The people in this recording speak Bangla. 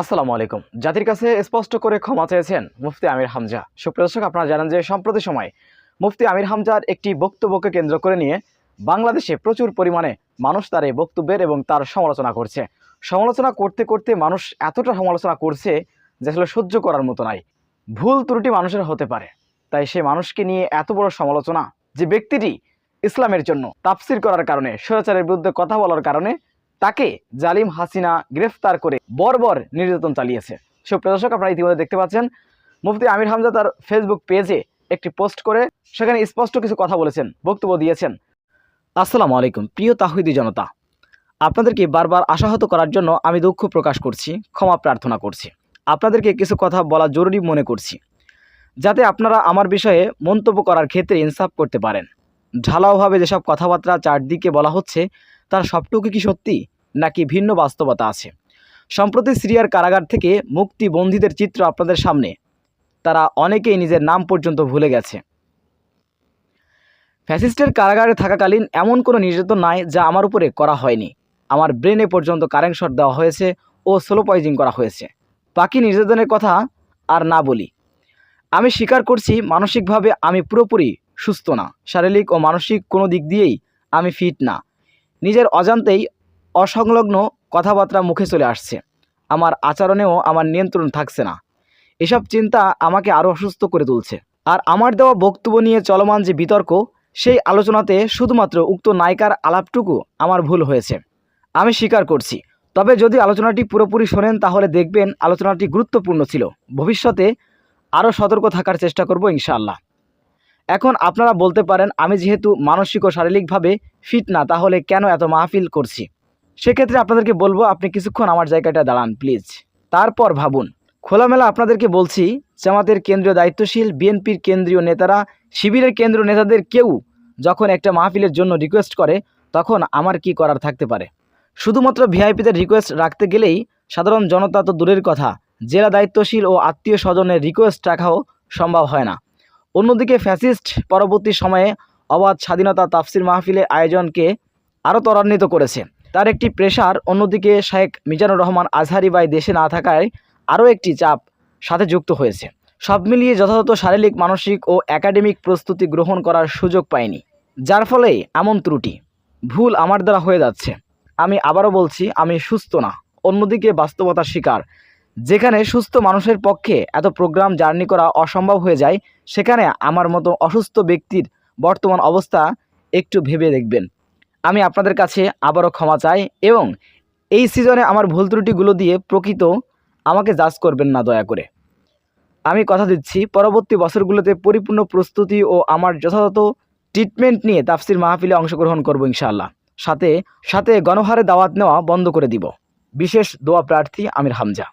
আসসালামু আলাইকুম। জাতির কাছে স্পষ্ট করে ক্ষমা চেয়েছেন মুফতি আমির হামজা। সুপ্রদর্শক আপনারা জানেন যে সম্প্রতি সময় মুফতি আমির হামজার একটি বক্তব্যকে কেন্দ্র করে নিয়ে বাংলাদেশে প্রচুর পরিমাণে মানুষ তার এই বক্তব্যের এবং তার সমালোচনা করছে। সমালোচনা করতে করতে মানুষ এতটা সমালোচনা করছে যে আসলে সহ্য করার মতো নাই। ভুল ত্রুটি মানুষের হতে পারে। তাই সে মানুষকে নিয়ে এত বড় সমালোচনা যে ব্যক্তিটি ইসলামের জন্য তাফসির করার কারণে, স্বৈরাচারের বিরুদ্ধে কথা বলার কারণে তাকে জালিম হাসিনা গ্রেফতার করে বর্বর নির্যাতন চালিয়েছে। সুপ্রদর্শক আপনারা ইতিমধ্যে দেখতে পাচ্ছেন, মুফতি আমির হামজা তার ফেসবুক পেজে একটি পোস্ট করে সেখানে স্পষ্ট কিছু কথা বলেছেন, বক্তব্য দিয়েছেন। আসসালামু আলাইকুম, প্রিয় তাহিদি জনতা, আপনাদেরকে বারবার আশাহত করার জন্য আমি দুঃখ প্রকাশ করছি, ক্ষমা প্রার্থনা করছি। আপনাদেরকে কিছু কথা বলা জরুরি মনে করছি, যাতে আপনারা আমার বিষয়ে মন্তব্য করার ক্ষেত্রে ইনসাফ করতে পারেন। ঢালাওভাবে যেসব কথাবার্তা চারদিকে বলা হচ্ছে তার সবটুকু কি সত্যি, নাকি ভিন্ন বাস্তবতা আছে? সম্প্রতি সিরিয়ার কারাগার থেকে মুক্তি বন্দীদের চিত্র আপনাদের সামনে। তারা অনেকেই নিজের নাম পর্যন্ত ভুলে গেছে। ফ্যাসিস্টের কারাগারে থাকাকালীন এমন কোনো নির্যাতন নাই যা আমার উপরে করা হয়নি। আমার ব্রেনে পর্যন্ত কারেন্ট শট দেওয়া হয়েছে ও স্লো পয়জিং করা হয়েছে। বাকি নির্যাতনের কথা আর না বলি। আমি স্বীকার করছি, মানসিকভাবে আমি পুরোপুরি সুস্থ না। শারীরিক ও মানসিক কোনো দিক দিয়েই আমি ফিট না। নিজের অজান্তেই অসংলগ্ন কথাবার্তা মুখে চলে আসছে। আমার আচরণেও আমার নিয়ন্ত্রণ থাকছে না। এসব চিন্তা আমাকে আরও অসুস্থ করে তুলছে। আর আমার দেওয়া বক্তব্য নিয়ে চলমান যে বিতর্ক, সেই আলোচনাতে শুধুমাত্র উক্ত নায়িকার আলাপটুকু আমার ভুল হয়েছে। আমি স্বীকার করছি। তবে যদি আলোচনাটি পুরোপুরি শোনেন, তাহলে দেখবেন আলোচনাটি গুরুত্বপূর্ণ ছিল। ভবিষ্যতে আরও সতর্ক থাকার চেষ্টা করব ইনশাআল্লাহ। এখন আপনারা বলতে পারেন, আমি যেহেতু মানসিক ও শারীরিকভাবে ফিট না, তাহলে কেন এত মাহফিল করছি? সেক্ষেত্রে আপনাদেরকে বলব, আপনি কিছুক্ষণ আমার জায়গাটা দাঁড়ান প্লিজ তারপর ভাবুন, খোলামেলা আপনাদেরকে বলছি, জামাতের কেন্দ্রীয় দায়িত্বশীল, বিএনপির কেন্দ্রীয় নেতারা, শিবিরের কেন্দ্রীয় নেতাদের কেউ যখন একটা মাহফিলের জন্য রিকোয়েস্ট করে, তখন আমার কি করার থাকতে পারে? শুধুমাত্র ভিআইপিদের রিকোয়েস্ট রাখতে গেলেই সাধারণ জনতা তো দূরের কথা, জেলা দায়িত্বশীল ও আত্মীয় স্বজনের রিকোয়েস্ট রাখাও সম্ভব হয় না। অন্যদিকে ফ্যাসিস্ট পরবর্তী সময়ে অবাধ স্বাধীনতা তাফসির মাহফিলের আয়োজনকে আরও ত্বরান্বিত করেছে। তার একটি প্রেশার অন্যদিকে শেখ মিজানুর রহমান আজহারি বাই দেশে না থাকায় আরও একটি চাপ সাথে যুক্ত হয়েছে। সব মিলিয়ে যথাযথ শারীরিক, মানসিক ও একাডেমিক প্রস্তুতি গ্রহণ করার সুযোগ পাইনি। যার ফলে এমন ত্রুটি, ভুল আমার দ্বারা হয়ে যাচ্ছে। আমি আবারও বলছি, আমি সুস্থ না। অন্যদিকে বাস্তবতার শিকার। যেখানে সুস্থ মানুষের পক্ষে এত প্রোগ্রাম জার্নি করা অসম্ভব হয়ে যায়, সেখানে আমার মতো অসুস্থ ব্যক্তির বর্তমান অবস্থা একটু ভেবে দেখবেন। আমি আপনাদের কাছে আবারও ক্ষমা চাই এবং এই সিজনে আমার ভুল ত্রুটিগুলো দিয়ে প্রকৃত আমাকে জাজ করবেন না দয়া করে। আমি কথা দিচ্ছি, পরবর্তী বছরগুলোতে পরিপূর্ণ প্রস্তুতি ও আমার যথাযথ ট্রিটমেন্ট নিয়ে তাফসির মাহফিলে অংশগ্রহণ করব ইনশাআল্লাহ। সাথে সাথে গণহারে দাওয়াত নেওয়া বন্ধ করে দিব। বিশেষ দোয়া প্রার্থী আমির হামজা।